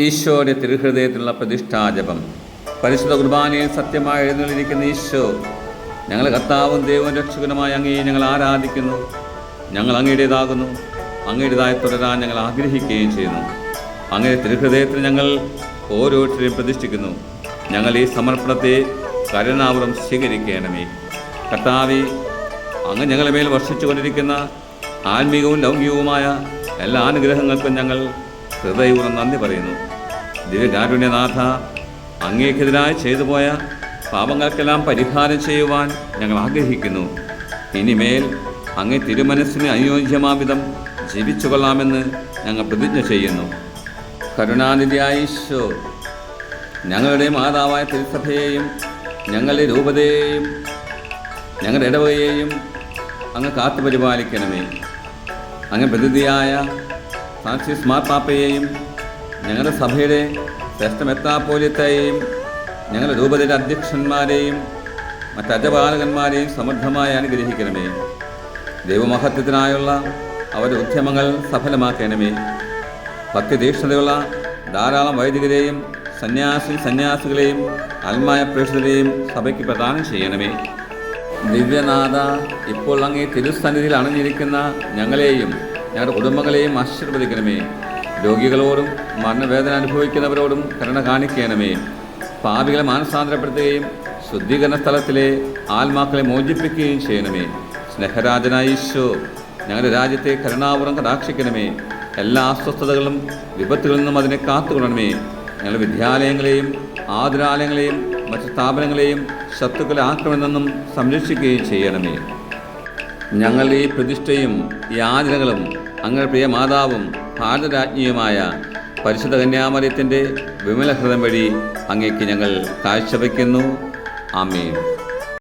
ഈശോയുടെ തിരുഹൃദയത്തിലുള്ള പ്രതിഷ്ഠാജപം പരിശുദ്ധ കുർബാനയിൽ സത്യമായി എഴുന്നള്ളിരിക്കുന്ന ഈശോ ഞങ്ങൾ കർത്താവും ദൈവവും രക്ഷകനുമായ അങ്ങയെ ഞങ്ങൾ ആരാധിക്കുന്നു. ഞങ്ങൾ അങ്ങയുടേതാകുന്നു. അങ്ങയുടേതായി തുടരാൻ ഞങ്ങൾ ആഗ്രഹിക്കുകയും ചെയ്യുന്നു. അങ്ങനെ തിരുഹൃദയത്തിൽ ഞങ്ങൾ ഓരോരുത്തരെയും പ്രതിഷ്ഠിക്കുന്നു. ഞങ്ങൾ ഈ സമർപ്പണത്തെ കരുണാപുരം സ്വീകരിക്കണമേ. കർത്താവെ അങ്ങ് ഞങ്ങളുടെ മേൽ വർഷിച്ചു കൊണ്ടിരിക്കുന്ന ആത്മീകവും ലൗകികവുമായ എല്ലാ അനുഗ്രഹങ്ങൾക്കും ഞങ്ങൾ ഹൃദയപൂർവം നന്ദി പറയുന്നു. ദിവ്യകാരുണ്യനാഥ അങ്ങേക്കെതിരായി ചെയ്തു പോയ പാപങ്ങൾക്കെല്ലാം പരിഹാരം ചെയ്യുവാൻ ഞങ്ങൾ ആഗ്രഹിക്കുന്നു. ഇനിമേൽ അങ്ങേ തിരുമനസ്സിന് അനുയോജ്യമാവിധം ജീവിച്ചു കൊള്ളാമെന്ന് ഞങ്ങൾ പ്രതിജ്ഞ ചെയ്യുന്നു. കരുണാനിധിയായിശോ ഞങ്ങളുടെ മാതാവായ തിരുസഭയെയും ഞങ്ങളുടെ രൂപതയെയും ഞങ്ങളുടെ ഇടവകയെയും അങ്ങ് കാത്തു പരിപാലിക്കണമേ അങ്ങ് പ്രതിനിധിയായ സ്മാർ പാപ്പയെയും ഞങ്ങളുടെ സഭയുടെ ശ്രേഷ്ഠമെത്താപ്പോലിത്തയെയും ഞങ്ങളുടെ രൂപതയുടെ അധ്യക്ഷന്മാരെയും മറ്റ് അജപാലകന്മാരെയും സമൃദ്ധമായി അനുഗ്രഹിക്കണമേ. ദൈവമഹത്വത്തിനായുള്ള അവരുടെ ഉദ്യമങ്ങൾ സഫലമാക്കണമേ. ഭക്തിതീക്ഷണതയുള്ള ധാരാളം വൈദികരെയും സന്യാസി സന്യാസികളെയും ആത്മായ പ്രേക്ഷിതരെയും സഭയ്ക്ക് പ്രദാനം ചെയ്യണമേ. ദിവ്യനാഥ ഇപ്പോൾ അങ്ങേ തിരുസന്നിധിയിൽ അണഞ്ഞിരിക്കുന്ന ഞങ്ങളെയും ഞങ്ങളുടെ കുടുംബങ്ങളെയും ആശീർവദിക്കണമേ. രോഗികളോടും മരണവേദന അനുഭവിക്കുന്നവരോടും കരുണ കാണിക്കണമേ. പാപികളെ മാനസാന്തരപ്പെടുത്തുകയും ശുദ്ധീകരണ സ്ഥലത്തിലെ ആത്മാക്കളെ മോചിപ്പിക്കുകയും ചെയ്യണമേ. സ്നേഹരാജനായ ഈശോ ഞങ്ങളുടെ രാജ്യത്തെ കരുണാപുരം കടാക്ഷിക്കണമേ. എല്ലാ അസ്വസ്ഥതകളും വിപത്തുകളിൽ നിന്നും അതിനെ കാത്തുകൊള്ളണമേ. ഞങ്ങളുടെ വിദ്യാലയങ്ങളെയും ആതുരാലയങ്ങളെയും മറ്റ് സ്ഥാപനങ്ങളെയും ശത്രുക്കളെ ആക്രമണം നിന്നും സംരക്ഷിക്കുകയും ചെയ്യണമേ. ഞങ്ങൾ ഈ പ്രതിഷ്ഠയും ആചരണങ്ങളും അങ്ങനെ പ്രിയ മാതാവും ഭാരതരാജ്ഞിയുമായ പരിശുദ്ധ കന്യാമറിയത്തിന്റെ വിമലഹൃതം വഴി അങ്ങേക്ക് ഞങ്ങൾ കാഴ്ചവെക്കുന്നു. ആമേൻ.